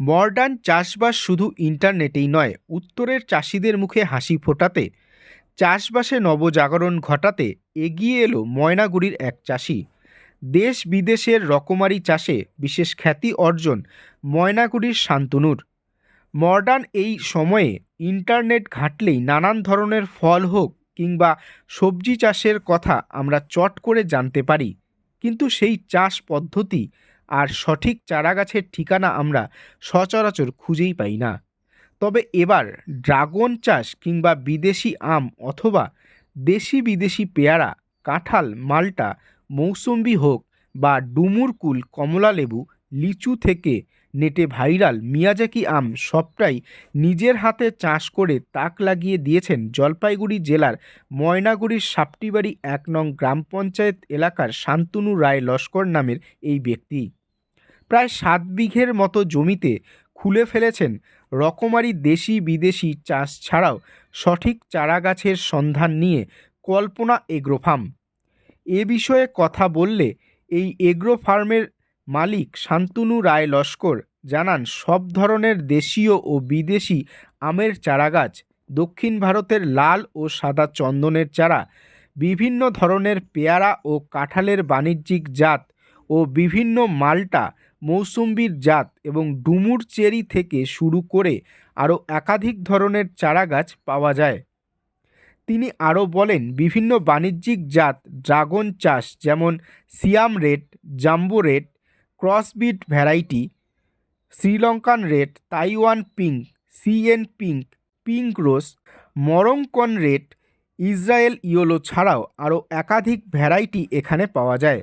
Modern চাষবাস শুধু ইন্টারনেটেই নয়, উত্তরের চাষিদের মুখে হাসি ফোটাতে, চাষবাসে নবজাগরণ ঘটাতে এগিয়ে এলো ময়নাগুড়ির এক চাষি। দেশ বিদেশের রকমারি চাষে বিশেষ খ্যাতি অর্জন ময়নাগুড়ির শান্তনুর। মডার্ন এই সময়ে ইন্টারনেট ঘাঁটলেই নানান ধরনের ফল হোক কিংবা সবজি চাষের কথা আমরা চট করে জানতে পারি, কিন্তু সেই চাষ পদ্ধতি আর সঠিক চারাগাছের ঠিকানা আমরা সচরাচর খুঁজেই পাই না। তবে এবার ড্রাগন চাষ কিংবা বিদেশি আম অথবা দেশি বিদেশি পেয়ারা, কাঁঠাল, মাল্টা, মৌসুম্বি হোক বা ডুমুরকুল, কমলালেবু, লিচু থেকে নেটে ভাইরাল মিয়াজাকি আম সবটাই নিজের হাতে চাষ করে তাক লাগিয়ে দিয়েছেন জলপাইগুড়ি জেলার ময়নাগুড়ির সাপটিবাড়ি এক নং গ্রাম পঞ্চায়েত এলাকার শান্তনু রায় লস্কর নামের এই ব্যক্তি। প্রায় সাত বিঘের মতো জমিতে খুলে ফেলেছেন রকমারি দেশি বিদেশি চাষ ছাড়াও সঠিক চারা গাছের সন্ধান নিয়ে কল্পনা এগ্রো ফার্ম। এ বিষয়ে কথা বললে এই এগ্রো ফার্মের মালিক শান্তনু রায় লস্কর জানান, সব ধরনের দেশীয় ও বিদেশি আমের চারাগাছ, দক্ষিণ ভারতের লাল ও সাদা চন্দনের চারা, বিভিন্ন ধরনের পেয়ারা ও কাঁঠালের বাণিজ্যিক জাত ও বিভিন্ন মাল্টা মৌসুম্বির জাত এবং ডুমুর চেরি থেকে শুরু করে আরও একাধিক ধরনের চারাগাছ পাওয়া যায়। তিনি আরও বলেন, বিভিন্ন বাণিজ্যিক জাত ড্রাগন চাষ যেমন Siam red jumbo red ক্রসবিট variety, Sri Lankan red Taiwan pink, CN pink pink rose, মরংকন red Israel yellow ছাড়াও আরও একাধিক ভ্যারাইটি এখানে পাওয়া যায়।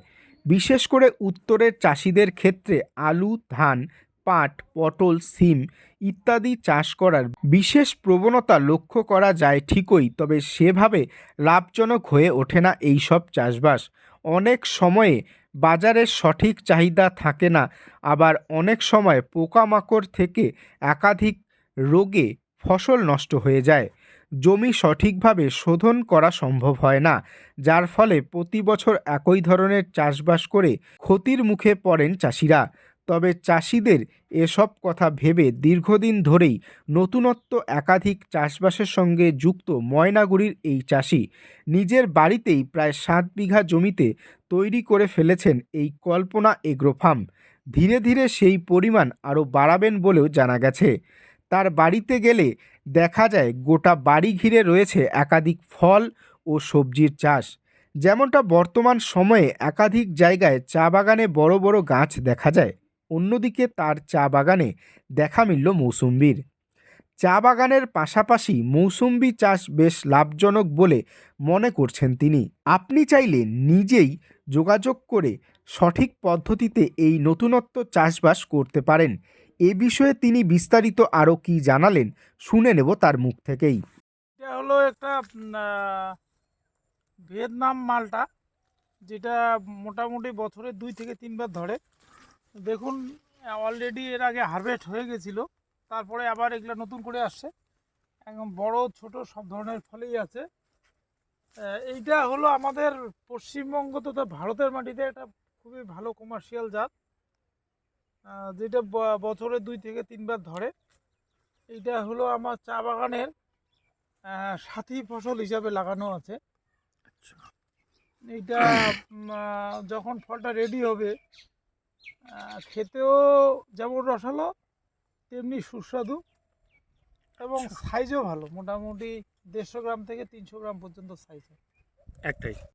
বিশেষ করে উত্তরের চাষিদের ক্ষেত্রে আলু, ধান, পাট, পটল, সিম ইত্যাদি চাষ করার বিশেষ প্রবণতা লক্ষ্য করা যায় ঠিকই, তবে সেভাবে লাভজনক হয়ে ওঠে না এই সব চাষবাস। অনেক সময়ে বাজারের সঠিক চাহিদা থাকে না, আবার অনেক সময় পোকামাকড় থেকে একাধিক রোগে ফসল নষ্ট হয়ে যায়। জমি সঠিকভাবে শোধন করা সম্ভব হয় না, যার ফলে প্রতি বছর একই ধরনের চাষবাস করে ক্ষতির মুখে পড়েন চাষিরা। তবে চাষিদের এসব কথা ভেবে দীর্ঘদিন ধরেই নতুনত্ব একাধিক চাষবাসের সঙ্গে যুক্ত ময়নাগুড়ির এই চাষি নিজের বাড়িতেই প্রায় সাত বিঘা জমিতে তৈরি করে ফেলেছেন এই কল্পনা এগ্রো ফার্ম। ধীরে ধীরে সেই পরিমাণ আরও বাড়াবেন বলেও জানা গেছে। তার বাড়িতে গেলে দেখা যায় গোটা বাড়ি ঘিরে রয়েছে একাধিক ফল ও সবজির চাষ। যেমনটা বর্তমান সময়ে একাধিক জায়গায় চা বাগানে বড় বড় গাছ দেখা যায়, অন্যদিকে তার চা বাগানে দেখা মিলল মৌসুম্বির। চা বাগানের পাশাপাশি মৌসুম্বি চাষ বেশ লাভজনক বলে মনে করছেন তিনি। আপনি চাইলে নিজেই যোগাযোগ করে সঠিক পদ্ধতিতে এই নতুনত্ব চাষবাস করতে পারেন। এ বিষয়ে তিনি বিস্তারিত আরও কী জানালেন, শুনে নেব তার মুখ থেকেই। এটা হলো একটা ভিয়েতনাম মালটা, যেটা মোটামুটি বছরে দুই থেকে তিনবার ধরে। দেখুন অলরেডি এর আগে হারভেস্ট হয়ে গেছিল, তারপরে আবার এগুলো নতুন করে আসছে। একদম বড়, ছোট, সব ধরনের ফলেই আছে। এইটা হলো আমাদের পশ্চিমবঙ্গ তথা ভারতের মাটিতে একটা খুবই ভালো কমার্শিয়াল জাত। যেটা বছরে দুই থেকে তিনবার ধরে। এইটা হলো আমার চা বাগানের সাথী ফসল হিসাবে লাগানো আছে। এইটা যখন ফলটা রেডি হবে খেতেও যেমন রসালো তেমনি সুস্বাদু এবং সাইজও ভালো। মোটামুটি দেড়শো গ্রাম থেকে তিনশো গ্রাম পর্যন্ত সাইজ হয় একটাই।